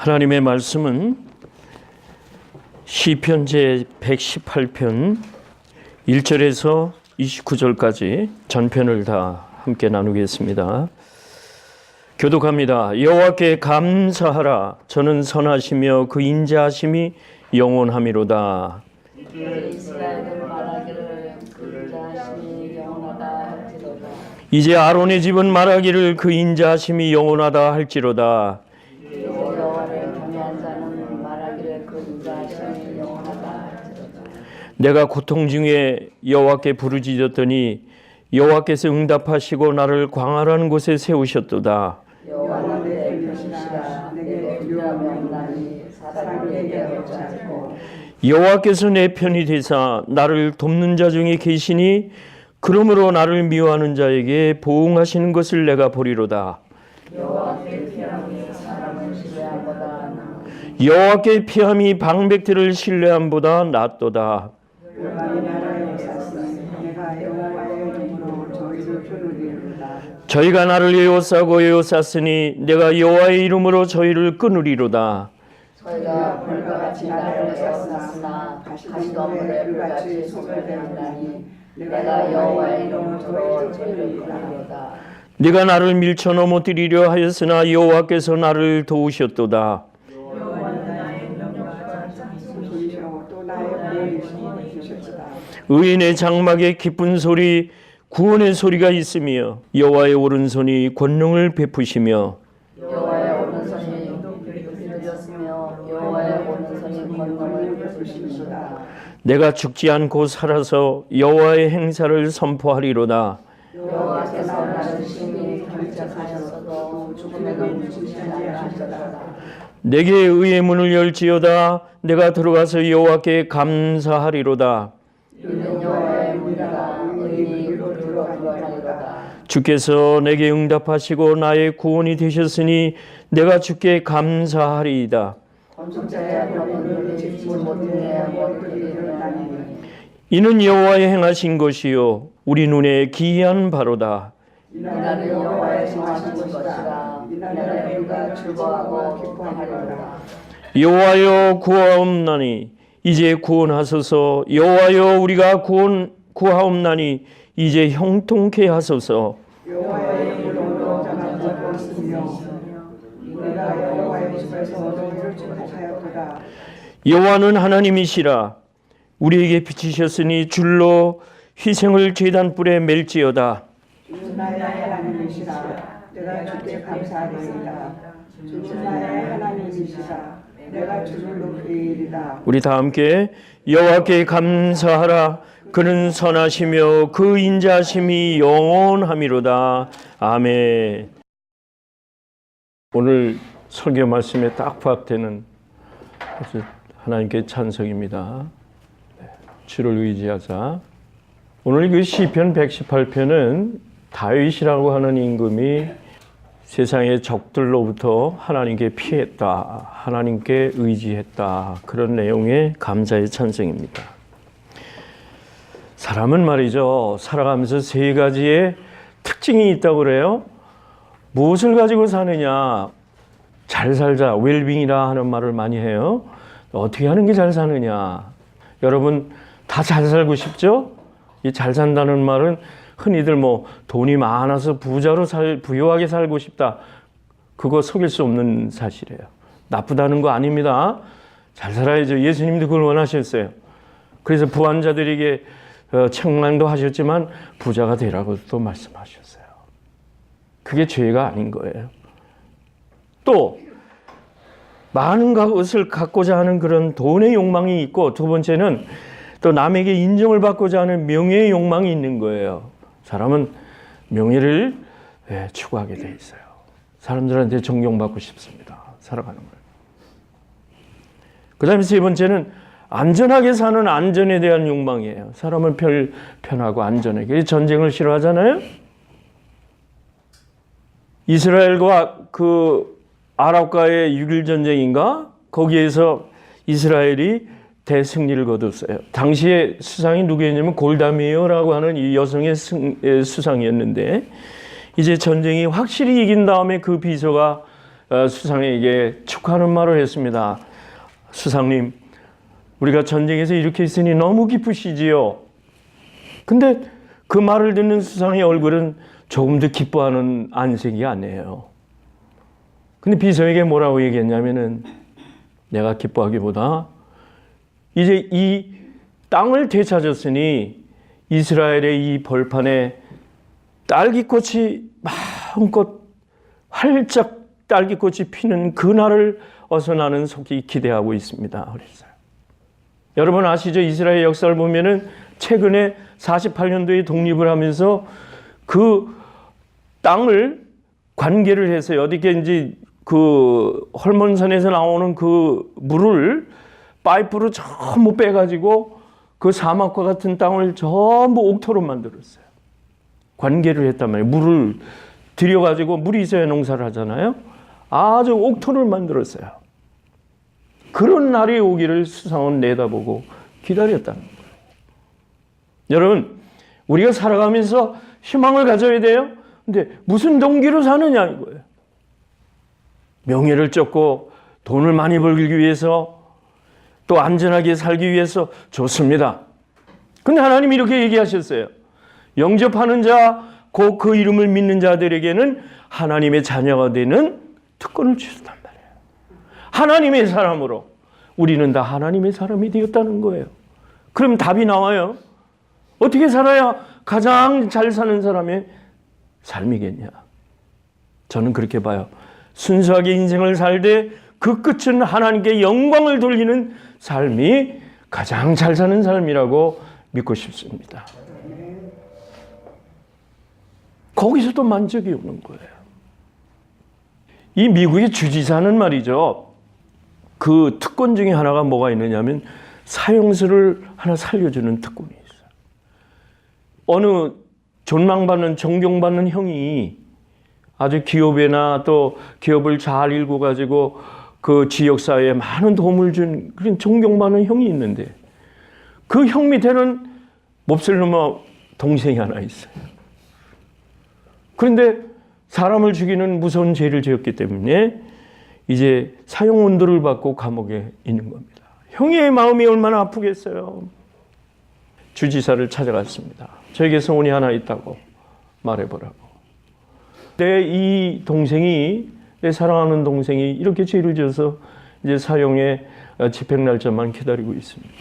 하나님의 말씀은 시편 제 118편 1절에서 29절까지 전편을 다 함께 나누겠습니다. 교독합니다. 여호와께 감사하라. 저는 선하시며 그 인자하심이 영원함이로다. 이제 아론의 집은 말하기를 그 인자하심이 영원하다 할지로다. 내가 고통 중에 여호와께 부르짖었더니 여호와께서 응답하시고 나를 광활한 곳에 세우셨도다. 여호와께서 내 편이 되사 나를 돕는 자 중에 계시니 그러므로 나를 미워하는 자에게 보응하시는 것을 내가 보리로다. 여호와께 피함이 방백들을 신뢰함보다 낫도다. 끊으리로다. 저희가 나를 에워싸고 에워쌌으니 내가 여호와의 이름으로 저희를 끊으리로다. 저희가 불과 같이 나를 에워쌌으나 가시덤불에 불같이 소멸되었나니 내가 여호와의 이름으로 저희를 끊으리로다 네가 나를 밀쳐 넘어뜨리려 하였으나 여호와께서 나를 도우셨도다. 소리셔 또 나의 보이심을 주셨다. 의인의 장막에 기쁜 소리 구원의 소리가 있으며 여호와의 오른손이 권능을 베푸시며 여호와의 오른손이. 내가 죽지 않고 살아서 여호와의 행사를 선포하리로다. 여호와께서 나를 심히 경책하셨어도 죽음에도 묻히지 않으셨다. 내게 의의 문을 열지어다. 내가 들어가서 여호와께 감사하리로다. 이는 여호와의 문이라 의인이 이로 들어가리로다. 주께서 내게 응답하시고 나의 구원이 되셨으니 내가 주께 감사하리이다. 이는 여호와의 행하신 것이요 우리 눈에 기이한 바로다. 여호와여 구하옵나니 이제 구원하소서 여호와여 우리가 구원 구하옵나니 이제 형통케 하소서. 여호와는 하나님이시라. 우리에게 비치셨으니 줄로 희생을 제단 뿔에 멜지어다. 우리 다 함께 여호와께 감사하라 그는 선하시며 그 인자심이 영원함이로다 아멘 오늘 설교 말씀에 딱 부합되는 하나님께 찬성입니다 네, 주를 의지하자 오늘 그 시편 118편은 다윗이라고 하는 임금이 세상의 적들로부터 하나님께 피했다. 하나님께 의지했다. 그런 내용의 감사의 찬성입니다. 사람은 말이죠. 살아가면서 세 가지의 특징이 있다고 그래요. 무엇을 가지고 사느냐? 잘 살자. 웰빙이라 하는 말을 많이 해요. 어떻게 하는 게 잘 사느냐? 여러분 다 잘 살고 싶죠? 이 잘 산다는 말은 흔히들 뭐 돈이 많아서 부자로 살 부유하게 살고 싶다. 그거 속일 수 없는 사실이에요. 나쁘다는 거 아닙니다. 잘 살아야죠. 예수님도 그걸 원하셨어요. 그래서 부한자들에게 어, 책망도 하셨지만 부자가 되라고 또 말씀하셨어요. 그게 죄가 아닌 거예요. 또 많은 것을 갖고자 하는 그런 돈의 욕망이 있고 두 번째는 또 남에게 인정을 받고자 하는 명예의 욕망이 있는 거예요. 사람은 명예를 예, 추구하게 돼 있어요. 사람들한테 존경받고 싶습니다. 살아가는 거예요. 그 다음에 세 번째는 안전하게 사는 안전에 대한 욕망이에요. 사람은 별, 편하고 안전하게. 전쟁을 싫어하잖아요? 이스라엘과 그 아랍과의 6일 전쟁인가? 거기에서 이스라엘이 대승리를 거뒀어요. 당시에 수상이 누구였냐면 골다메어라고 하는 이 여성의 승, 에, 수상이었는데 이제 전쟁이 확실히 이긴 다음에 그 비서가 어, 수상에게 축하하는 말을 했습니다. 수상님, 우리가 전쟁에서 이렇게 있으니 너무 기쁘시지요. 근데 그 말을 듣는 수상의 얼굴은 조금도 기뻐하는 안색이 아니에요. 근데 비서에게 뭐라고 얘기했냐면은 내가 기뻐하기보다 이제 이 땅을 되찾았으니 이스라엘의 이 벌판에 딸기꽃이 마음껏 활짝 딸기꽃이 피는 그날을 어서 나는 속히 기대하고 있습니다. 그랬어요. 여러분 아시죠? 이스라엘 역사를 보면은 최근에 48년도에 독립을 하면서 그 땅을 관계를 해서 어디게 이제 그 헐몬산에서 나오는 그 물을 파이프로 전부 빼가지고 그 사막과 같은 땅을 전부 옥토로 만들었어요. 관계를 했단 말이에요. 물을 들여가지고 물이 있어야 농사를 하잖아요. 아주 옥토를 만들었어요. 그런 날이 오기를 수상은 내다보고 기다렸다는 거예요. 여러분, 우리가 살아가면서 희망을 가져야 돼요. 근데 무슨 동기로 사느냐 이거예요. 명예를 쫓고 돈을 많이 벌기 위해서 또 안전하게 살기 위해서 좋습니다. 근데 하나님이 이렇게 얘기하셨어요. 영접하는 자, 곧그 이름을 믿는 자들에게는 하나님의 자녀가 되는 특권을 말이에요. 하나님의 사람으로 우리는 다 하나님의 사람이 되었다는 거예요. 그럼 답이 나와요. 어떻게 살아야 가장 잘 사는 사람의 삶이겠냐? 저는 그렇게 봐요. 순수하게 인생을 살되 그 끝은 하나님께 영광을 돌리는 삶이 가장 잘 사는 삶이라고 믿고 싶습니다. 거기서도 만족이 오는 거예요. 이 미국의 주지사는 말이죠. 그 특권 중에 하나가 뭐가 있느냐면 사형수를 하나 살려주는 특권이 있어요. 어느 존망받는 존경받는 형이 아주 기업이나 또 기업을 잘 일고 가지고 그 지역 사회에 많은 도움을 준 그런 존경받는 형이 있는데 그 형 밑에는 몹쓸 놈의 동생이 하나 있어요. 그런데 사람을 죽이는 무서운 죄를 지었기 때문에 이제 사형 온도를 받고 감옥에 있는 겁니다. 형의 마음이 얼마나 아프겠어요. 주지사를 찾아갔습니다. 저에게 소원이 하나 있다고 말해보라고. 내 이 동생이 내 사랑하는 동생이 이렇게 죄를 지어서 이제 사형의 집행 날짜만 기다리고 있습니다.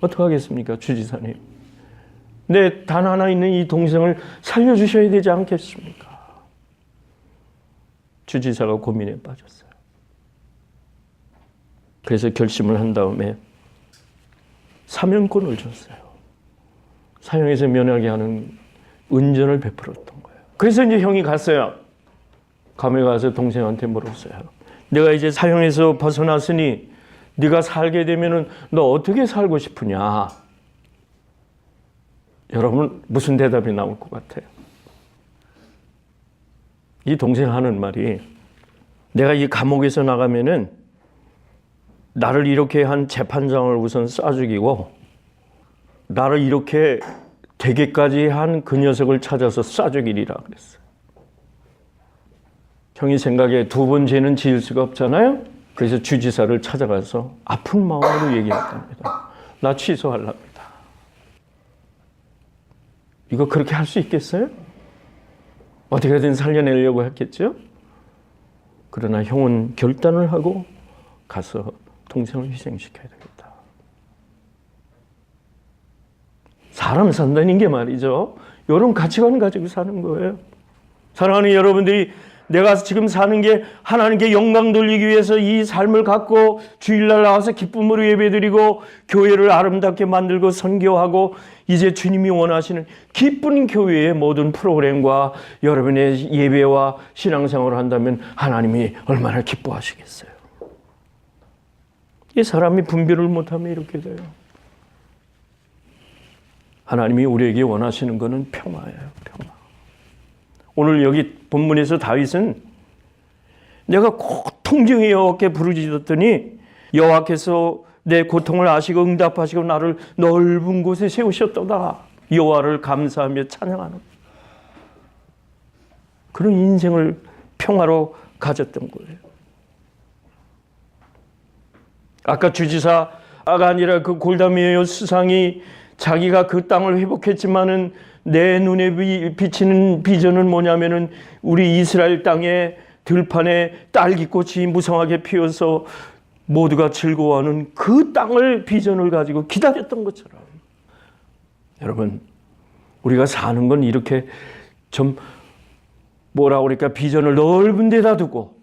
어떻게 하겠습니까, 주지사님? 내 단 하나 있는 이 동생을 살려주셔야 되지 않겠습니까? 주지사가 고민에 빠졌어요. 그래서 결심을 한 다음에 사면권을 줬어요. 사형에서 면하게 하는 은전을 베풀었던 거예요. 그래서 이제 형이 갔어요. 감에 가서 동생한테 물었어요. 내가 이제 사형에서 벗어났으니 네가 살게 되면은 너 어떻게 살고 싶으냐? 여러분 무슨 대답이 나올 것 같아요? 이 동생 하는 말이 내가 이 감옥에서 나가면은 나를 이렇게 한 재판장을 우선 쏴 죽이고 나를 이렇게 되게까지 한 그 녀석을 찾아서 쏴 죽이리라 그랬어요. 형이 생각에 두번 죄는 지을 수가 없잖아요. 그래서 주지사를 찾아가서 아픈 마음으로 얘기했답니다. 나 취소하랍니다. 이거 그렇게 할 수 있겠어요? 어떻게든 살려내려고 했겠죠? 그러나 형은 결단을 하고 가서 동생을 희생시켜야 되겠다. 사람 산다는 게 말이죠. 이런 가치관 가지고 사는 거예요. 사랑하는 여러분들이 내가 지금 사는 게 하나님께 영광 돌리기 위해서 이 삶을 갖고 주일날 나와서 기쁨으로 예배드리고 교회를 아름답게 만들고 선교하고 이제 주님이 원하시는 기쁜 교회의 모든 프로그램과 여러분의 예배와 신앙생활을 한다면 하나님이 얼마나 기뻐하시겠어요. 이 사람이 분별을 못하면 이렇게 돼요. 하나님이 우리에게 원하시는 것은 평화예요. 평화. 오늘 여기 본문에서 다윗은 내가 고통중에 여호와께 부르짖었더니 여호와께서 내 고통을 아시고 응답하시고 나를 넓은 곳에 세우셨도다. 여호와를 감사하며 찬양하는 그런 인생을 평화로 가졌던 거예요. 아까 주지사가 아니라 그 골다미에요 수상이 자기가 그 땅을 회복했지만은 내 눈에 비- 비치는 비전은 뭐냐면은 우리 이스라엘 땅에 들판에 딸기꽃이 무성하게 피어서 모두가 즐거워하는 그 땅을 비전을 가지고 기다렸던 것처럼 여러분 우리가 사는 건 이렇게 좀 뭐라 그럴까 비전을 넓은 데다 두고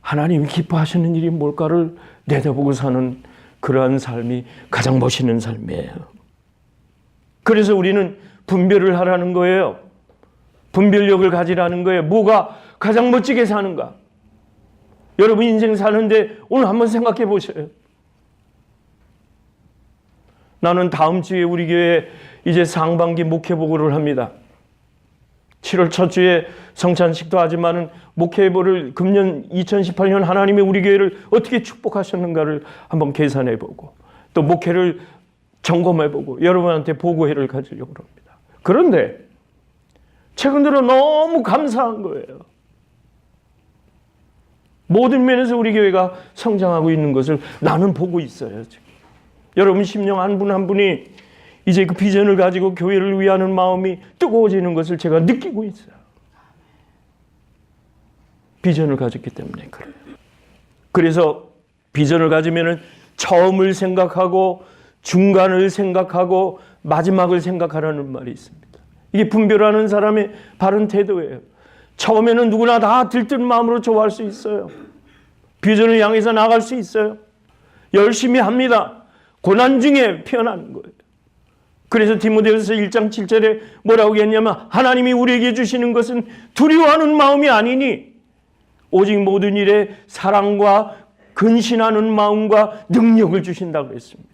하나님이 기뻐하시는 일이 뭘까를 내다보고 사는 그러한 삶이 가장 멋있는 삶이에요. 그래서 우리는 분별을 하라는 거예요. 분별력을 가지라는 거예요. 뭐가 가장 멋지게 사는가? 여러분 인생 사는데 오늘 한번 생각해 보세요. 나는 다음 주에 우리 교회 이제 상반기 목회 보고를 합니다. 7월 첫 주에 성찬식도 하지만은 목회보를 금년 2018년 하나님이 우리 교회를 어떻게 축복하셨는가를 한번 계산해 보고 또 목회를 점검해 보고 여러분한테 보고회를 가지려고 합니다. 그런데 최근 들어 너무 감사한 거예요. 모든 면에서 우리 교회가 성장하고 있는 것을 나는 보고 있어요. 여러분 심령 한 분 한 분이 이제 그 비전을 가지고 교회를 위하는 마음이 뜨거워지는 것을 제가 느끼고 있어요. 비전을 가졌기 때문에 그래요. 그래서 비전을 가지면은 처음을 생각하고 중간을 생각하고 마지막을 생각하라는 말이 있습니다. 이게 분별하는 사람의 바른 태도예요. 처음에는 누구나 다 들뜬 마음으로 좋아할 수 있어요. 비전을 향해서 나갈 수 있어요. 열심히 합니다. 고난 중에 피어나는 거예요. 그래서 디모데후서 1장 7절에 뭐라고 했냐면 하나님이 우리에게 주시는 것은 두려워하는 마음이 아니니 오직 모든 일에 사랑과 근신하는 마음과 능력을 주신다고 그랬습니다.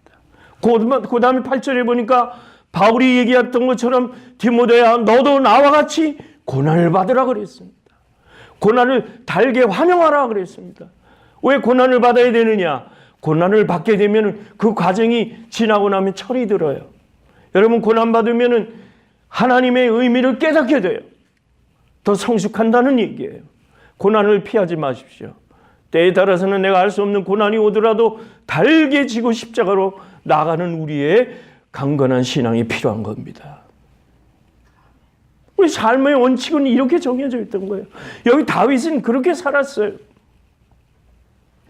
그 다음에 8절에 보니까 바울이 얘기했던 것처럼 디모데야 너도 나와 같이 고난을 받으라 그랬습니다. 고난을 달게 환영하라 그랬습니다. 왜 고난을 받아야 되느냐? 고난을 받게 되면 그 과정이 지나고 나면 철이 들어요. 여러분 고난 받으면은 하나님의 의미를 깨닫게 돼요. 더 성숙한다는 얘기예요. 고난을 피하지 마십시오. 때에 따라서는 내가 알 수 없는 고난이 오더라도 달게 지고 십자가로 나가는 우리의 강건한 신앙이 필요한 겁니다. 우리 삶의 원칙은 이렇게 정해져 있던 거예요. 여기 다윗은 그렇게 살았어요.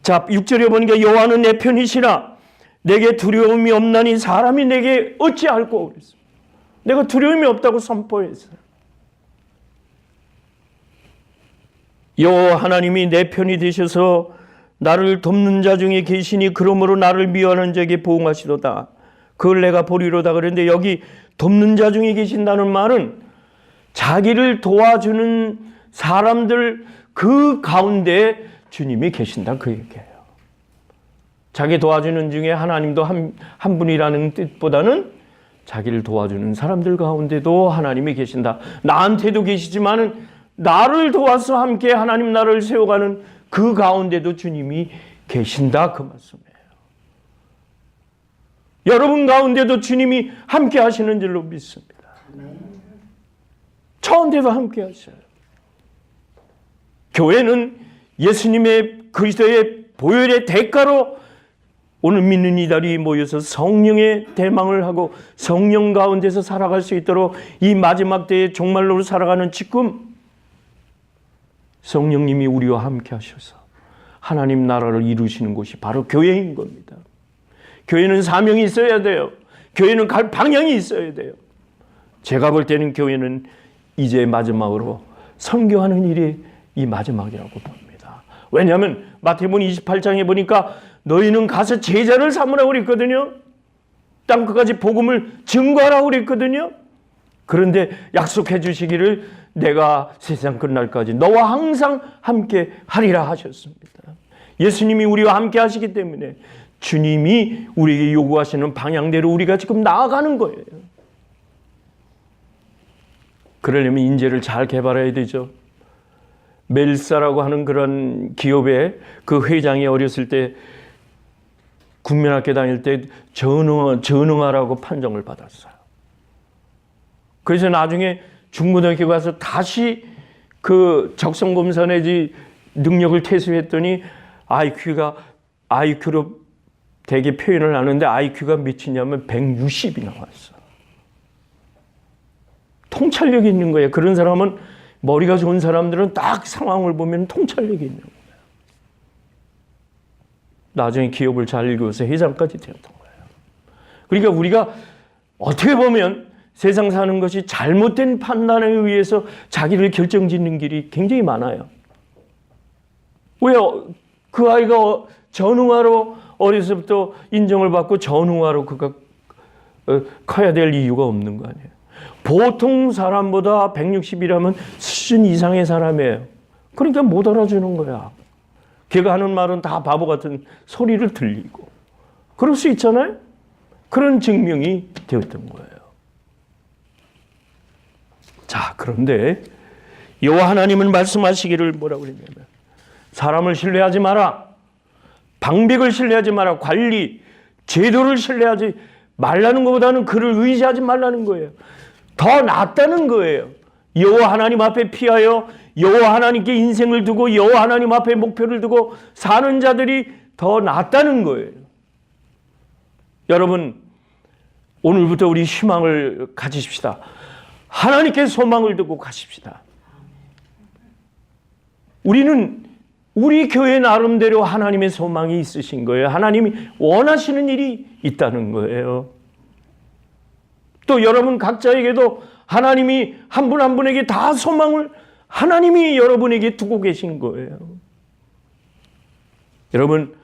자, 6절에 보니까 여호와는 내 편이시라 내게 두려움이 없나니 사람이 내게 어찌할꼬. 내가 두려움이 없다고 선포했어요. 여호와 하나님이 내 편이 되셔서 나를 돕는 자 중에 계시니 그러므로 나를 미워하는 자에게 보응하시도다. 그걸 내가 보리로다 그랬는데 여기 돕는 자 중에 계신다는 말은 자기를 도와주는 사람들 그 가운데 주님이 계신다 그 얘기예요. 자기 도와주는 중에 하나님도 한, 한 분이라는 뜻보다는 자기를 도와주는 사람들 가운데도 하나님이 계신다. 나한테도 계시지만은 나를 도와서 함께 하나님 나라를 세워가는 그 가운데도 주님이 계신다 그 말씀이에요. 여러분 가운데도 주님이 함께 하시는 줄로 믿습니다. 저한테도 함께 하셔요. 교회는 예수님의 그리스도의 보혈의 대가로 오늘 믿는 이달이 모여서 성령의 대망을 하고 성령 가운데서 살아갈 수 있도록 이 마지막 때에 종말로 살아가는 지금 성령님이 우리와 함께 하셔서 하나님 나라를 이루시는 곳이 바로 교회인 겁니다. 교회는 사명이 있어야 돼요. 교회는 갈 방향이 있어야 돼요. 제가 볼 때는 교회는 이제 마지막으로 선교하는 일이 이 마지막이라고 봅니다. 왜냐하면 마태복음 28장에 보니까 너희는 가서 제자를 삼으라고 그랬거든요. 땅 끝까지 복음을 증거하라고 그랬거든요. 그런데 약속해 주시기를 내가 세상 끝날까지 너와 항상 함께 하리라 하셨습니다. 예수님이 우리와 함께 하시기 때문에 주님이 우리에게 요구하시는 방향대로 우리가 지금 나아가는 거예요. 그러려면 인재를 잘 개발해야 되죠. 멜사라고 하는 그런 기업의 그 회장이 어렸을 때 국민학교 다닐 때 전능, 전능하라고 판정을 받았어요. 그래서 나중에 중고등학교 가서 다시 그 적성검사 내지 능력을 퇴수했더니 IQ가 IQ로 되게 표현을 하는데 IQ가 몇이냐면 160이 나왔어. 통찰력이 있는 거예요. 그런 사람은 머리가 좋은 사람들은 딱 상황을 보면 통찰력이 있는 거예요. 나중에 기업을 잘 이끌어서 회장까지 되었던 거예요. 그러니까 우리가 어떻게 보면 세상 사는 것이 잘못된 판단에 의해서 자기를 결정짓는 길이 굉장히 많아요. 왜그 아이가 전웅아로 어려서부터 인정을 받고 전웅아로 그가 어, 커야 될 이유가 없는 거 아니에요. 보통 사람보다 160이라면 수준 이상의 사람이에요. 그러니까 못 알아주는 거야. 걔가 하는 말은 다 바보 같은 소리를 들리고. 그럴 수 있잖아요? 그런 증명이 되었던 거예요. 자, 그런데 여호와 하나님은 말씀하시기를 뭐라고 그랬냐면 사람을 신뢰하지 마라. 방백을 신뢰하지 마라. 관리, 제도를 신뢰하지 말라는 것보다는 그를 의지하지 말라는 거예요. 더 낫다는 거예요. 여호와 하나님 앞에 피하여 여호와 하나님께 인생을 두고 여호와 하나님 앞에 목표를 두고 사는 자들이 더 낫다는 거예요. 여러분 오늘부터 우리 희망을 가지십시다. 하나님께 소망을 두고 가십시다. 우리는 우리 교회 나름대로 하나님의 소망이 있으신 거예요. 하나님이 원하시는 일이 있다는 거예요. 또 여러분 각자에게도 하나님이 한 분한 분에게 다 소망을 하나님이 여러분에게 두고 계신 거예요. 여러분,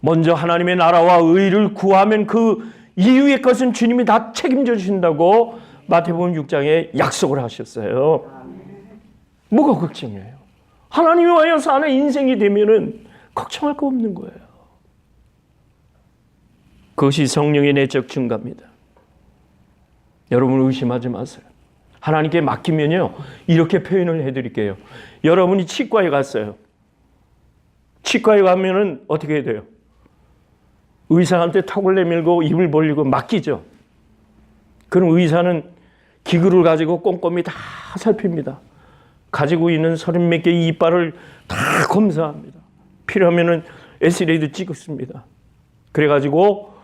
먼저 하나님의 나라와 의를 구하면 그 이후의 것은 주님이 다 책임져 주신다고 마태복음 6장에 약속을 하셨어요. 뭐가 걱정이에요? 하나님이 와여 사는 인생이 되면은 걱정할 거 없는 거예요. 그것이 성령의 내적 증가입니다. 여러분 의심하지 마세요. 하나님께 맡기면요. 이렇게 표현을 해 드릴게요. 여러분이 치과에 갔어요. 치과에 가면은 어떻게 해야 돼요? 의사한테 턱을 내밀고 입을 벌리고 맡기죠. 그럼 의사는 기구를 가지고 꼼꼼히 다 살핍니다. 가지고 있는 서른 몇 개의 이빨을 다 검사합니다. 필요하면은 엑스레이도 찍습니다. 그래가지고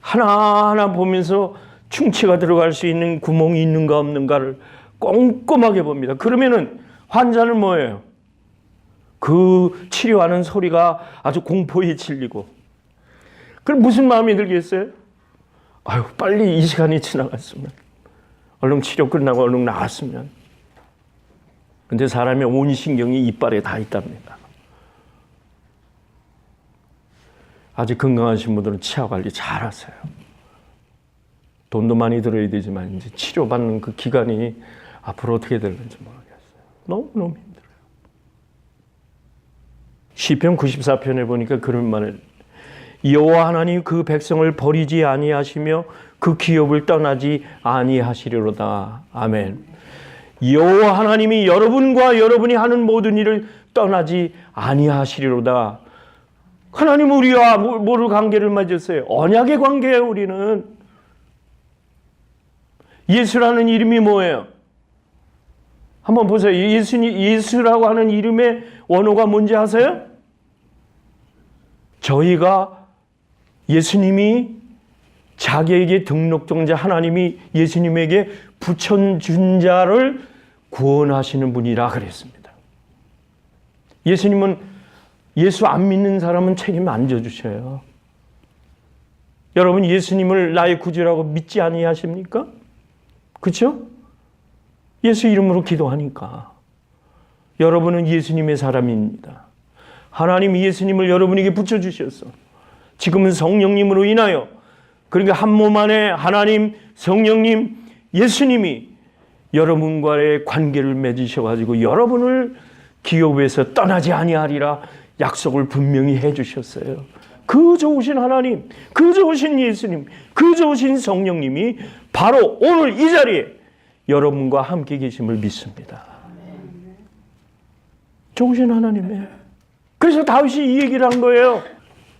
하나하나 보면서 충치가 들어갈 수 있는 구멍이 있는가 없는가를 꼼꼼하게 봅니다. 그러면은 환자는 뭐예요? 그 치료하는 소리가 아주 공포에 질리고. 그럼 무슨 마음이 들겠어요? 아유, 빨리 이 시간이 지나갔으면. 얼른 치료 끝나고 얼른 나왔으면. 근데 사람의 온 신경이 이빨에 다 있답니다. 아직 건강하신 분들은 치아 관리 잘 하세요. 돈도 많이 들어야 되지만 이제 치료받는 그 기간이 앞으로 어떻게 될는지 모르겠어요. 너무너무 힘들어요. 시편 94편에 보니까 그런 말을 여호와 하나님 그 백성을 버리지 아니하시며 그 기업을 떠나지 아니하시리로다. 아멘. 여호와 하나님이 여러분과 여러분이 하는 모든 일을 떠나지 아니하시리로다. 하나님 우리와 뭐- 뭐를 관계를 맺었어요? 언약의 관계예요, 우리는. 예수라는 이름이 뭐예요? 한번 보세요. 예수님, 예수라고 하는 이름의 원어가 뭔지 아세요? 저희가 예수님이 자기에게 등록정자 하나님이 예수님에게 붙여준 자를 구원하시는 분이라 그랬습니다. 예수님은 예수 안 믿는 사람은 책임 안 져주셔요. 여러분 예수님을 나의 구주라고 믿지 아니하십니까? 그렇죠? 예수 이름으로 기도하니까 여러분은 예수님의 사람입니다. 하나님 예수님을 여러분에게 붙여주셨어. 지금은 성령님으로 인하여 그러니까 한 몸 안에 하나님, 성령님, 예수님이 여러분과의 관계를 맺으셔가지고 여러분을 기업에서 떠나지 아니하리라 약속을 분명히 해주셨어요. 그 좋으신 하나님, 그 좋으신 예수님, 그 좋으신 성령님이 바로 오늘 이 자리에 여러분과 함께 계심을 믿습니다. 좋으신 하나님이에요. 그래서 다윗이 이 얘기를 한 거예요.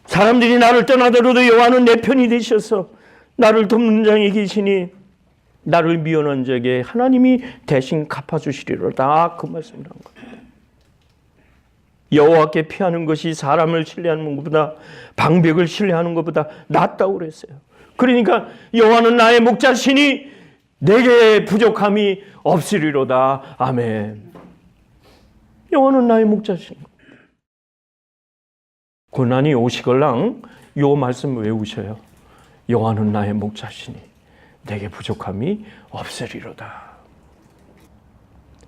사람들이 나를 떠나더라도 여호와는 내 편이 되셔서 나를 돕는 자이 계시니 나를 미워한 적에 하나님이 대신 갚아주시리로다 그 말씀을 한 거예요. 여호와께 피하는 것이 사람을 신뢰하는 것보다 방백을 신뢰하는 것보다 낫다고 그랬어요. 그러니까 여호와는 나의 목자시니 내게 부족함이 없으리로다. 아멘. 여호와는 나의 목자시니. 고난이 오시걸랑 요 말씀 외우셔요. 여호와는 나의 목자시니 내게 부족함이 없으리로다.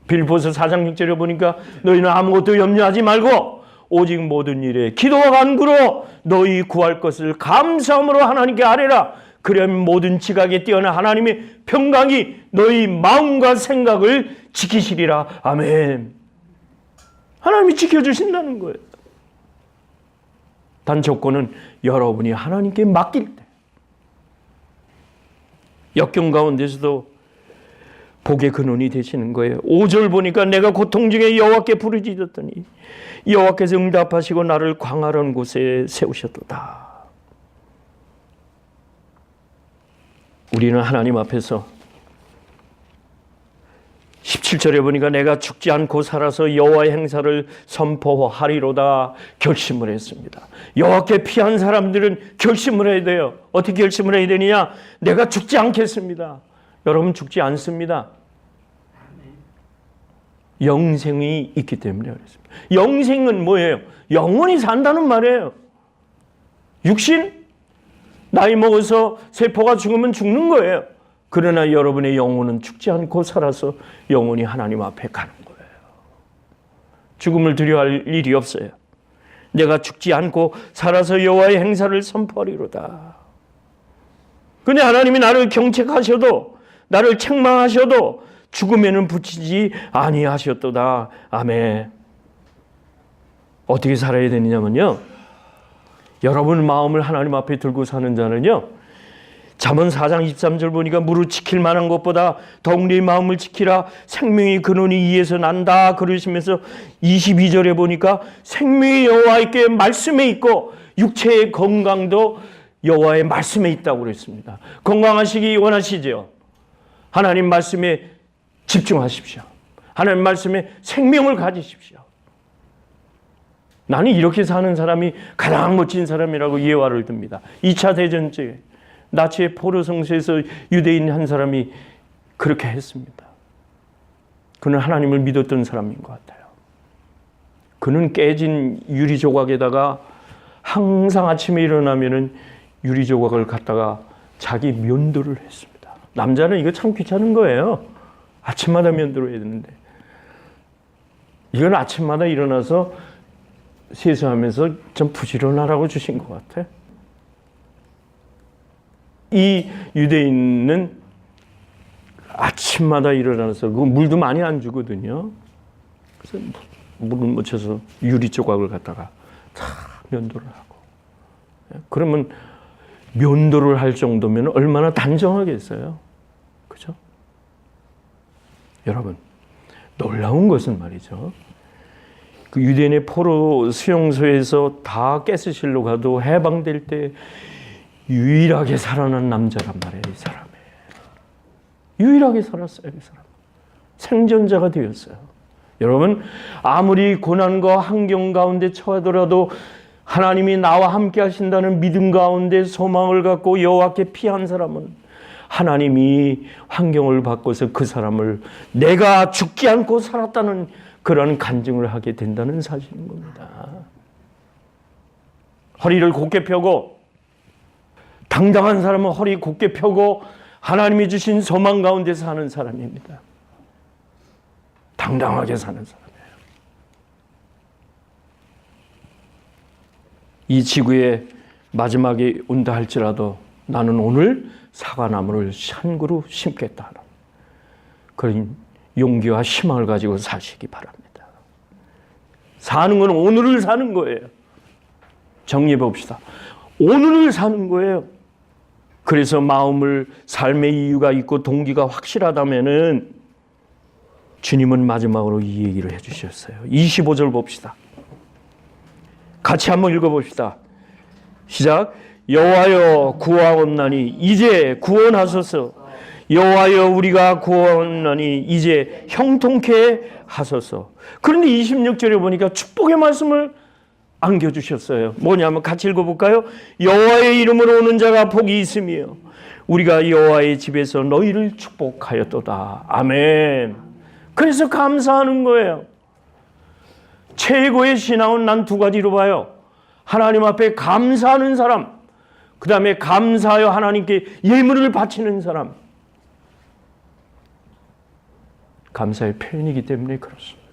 빌보서 4장 6절에 보니까 너희는 아무것도 염려하지 말고 오직 모든 일에 기도와 간구로 너희 구할 것을 감사함으로 하나님께 아뢰라. 그러면 모든 지각에 뛰어난 하나님의 평강이 너희 마음과 생각을 지키시리라. 아멘. 하나님이 지켜주신다는 거예요. 단 조건은 여러분이 하나님께 맡길 때. 역경 가운데서도 복의 근원이 되시는 거예요. 5절 보니까 내가 고통 중에 여호와께 부르짖었더니 여호와께서 응답하시고 나를 광활한 곳에 세우셨도다. 우리는 하나님 앞에서 17절에 보니까 내가 죽지 않고 살아서 여호와의 행사를 선포하리로다 결심을 했습니다. 여호와께 피한 사람들은 결심을 해야 돼요. 어떻게 결심을 해야 되느냐? 내가 죽지 않겠습니다. 여러분 죽지 않습니다. 영생이 있기 때문에 그렇습니다. 영생은 뭐예요? 영원히 산다는 말이에요. 육신 나이 먹어서 세포가 죽으면 죽는 거예요. 그러나 여러분의 영혼은 죽지 않고 살아서 영원히 하나님 앞에 가는 거예요. 죽음을 두려워할 일이 없어요. 내가 죽지 않고 살아서 여호와의 행사를 선포하리로다. 근데 하나님이 나를 경책하셔도 나를 책망하셔도 죽음에는 붙이지 아니하셨도다. 아멘. 어떻게 살아야 되느냐면요. 여러분 마음을 하나님 앞에 들고 사는 자는요. 잠언 4장 23절 보니까 무릇 지킬 만한 것보다 더욱 네 마음을 지키라 생명의 근원이 이에서 난다 그러시면서 22절에 보니까 생명이 여호와께 말씀에 있고 육체의 건강도 여호와의 말씀에 있다고 그랬습니다. 건강하시기 원하시죠? 하나님 말씀에 집중하십시오. 하나님 말씀에 생명을 가지십시오. 나는 이렇게 사는 사람이 가장 멋진 사람이라고 예화를 듭니다. 2차 대전 때 나치의 포로 성소에서 유대인 한 사람이 그렇게 했습니다. 그는 하나님을 믿었던 사람인 것 같아요. 그는 깨진 유리 조각에다가 항상 아침에 일어나면은 유리 조각을 갖다가 자기 면도를 했습니다. 남자는 이거 참 귀찮은 거예요. 아침마다 면도를 해야 되는데. 이건 아침마다 일어나서 세수하면서 좀 부지런하라고 주신 것 같아. 이 유대인은 아침마다 일어나서 그 물도 많이 안 주거든요. 그래서 물을 묻혀서 유리 조각을 갖다가 다 면도를 하고. 그러면 면도를 할 정도면 얼마나 단정하겠어요. 그죠? 여러분, 놀라운 것은 말이죠. 그 유대인의 포로 수용소에서 다 가스실로 가도 해방될 때 유일하게 살아난 남자란 말이에요, 이 사람이. 유일하게 살았어요, 이 사람. 생존자가 되었어요. 여러분, 아무리 고난과 환경 가운데 처하더라도 하나님이 나와 함께 하신다는 믿음 가운데 소망을 갖고 여호와께 피한 사람은 하나님이 환경을 바꿔서 그 사람을 내가 죽지 않고 살았다는 그런 간증을 하게 된다는 사실인 겁니다. 허리를 곧게 펴고 당당한 사람은 허리 곧게 펴고 하나님이 주신 소망 가운데 사는 사람입니다. 당당하게 사는 사람이에요. 이 지구의 마지막에 온다 할지라도 나는 오늘 사과나무를 한 그루 심겠다. 그런 용기와 희망을 가지고 사시기 바랍니다. 사는 건 오늘을 사는 거예요. 정리해 봅시다. 오늘을 사는 거예요. 그래서 마음을 삶의 이유가 있고 동기가 확실하다면은 주님은 마지막으로 이 얘기를 해 주셨어요. 25절 봅시다. 같이 한번 읽어 봅시다. 시작. 여호와여 구하옵나니 이제 구원하소서. 여호와여 우리가 구원하니 이제 형통케 하소서. 그런데 26절에 보니까 축복의 말씀을 안겨주셨어요. 뭐냐면 같이 읽어볼까요? 여호와의 이름으로 오는 자가 복이 있으며 우리가 여호와의 집에서 너희를 축복하였도다. 아멘. 그래서 감사하는 거예요. 최고의 신앙은 난 두 가지로 봐요. 하나님 앞에 감사하는 사람, 그 다음에 감사하여 하나님께 예물을 바치는 사람. 감사의 표현이기 때문에 그렇습니다.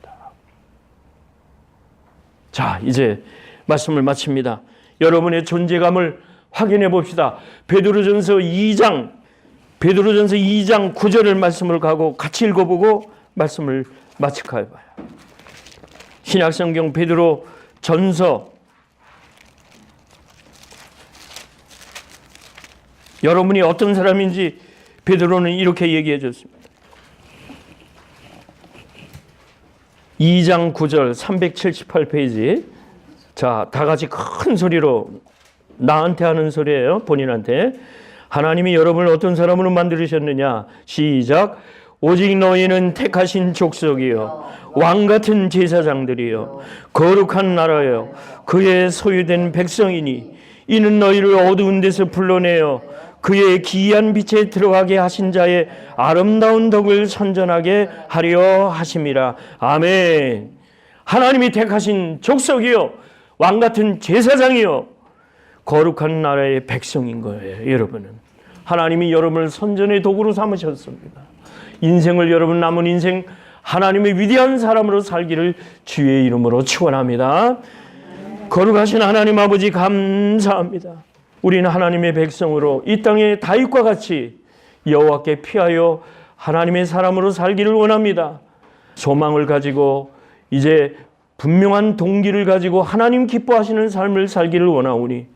자, 이제 말씀을 마칩니다. 여러분의 존재감을 확인해 봅시다. 베드로전서 2장 베드로전서 2장 9절을 말씀을 가고 같이 읽어보고 말씀을 마치까 봐요. 신약성경 베드로 전서 여러분이 어떤 사람인지 베드로는 이렇게 얘기해 줬습니다. 2장 9절 378페이지. 자, 다 같이 큰 소리로 나한테 하는 소리예요. 본인한테. 하나님이 여러분을 어떤 사람으로 만드셨느냐? 시작. 오직 너희는 택하신 족속이요. 왕 같은 제사장들이요. 거룩한 나라요. 그의 소유된 백성이니 이는 너희를 어두운 데서 불러내어 그의 기이한 빛에 들어가게 하신 자의 아름다운 덕을 선전하게 하려 하심이라. 아멘. 하나님이 택하신 족속이요. 왕 같은 제사장이요. 거룩한 나라의 백성인 거예요, 여러분은. 하나님이 여러분을 선전의 도구로 삼으셨습니다. 인생을 여러분 남은 인생 하나님의 위대한 사람으로 살기를 주의 이름으로 축원합니다. 거룩하신 하나님 아버지 감사합니다. 우리는 하나님의 백성으로 이 땅의 다윗과 같이 여호와께 피하여 하나님의 사람으로 살기를 원합니다. 소망을 가지고 이제 분명한 동기를 가지고 하나님 기뻐하시는 삶을 살기를 원하오니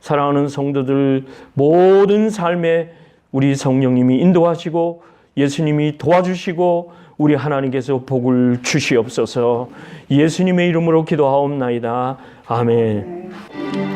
사랑하는 성도들 모든 삶에 우리 성령님이 인도하시고 예수님이 도와주시고 우리 하나님께서 복을 주시옵소서 예수님의 이름으로 기도하옵나이다. 아멘.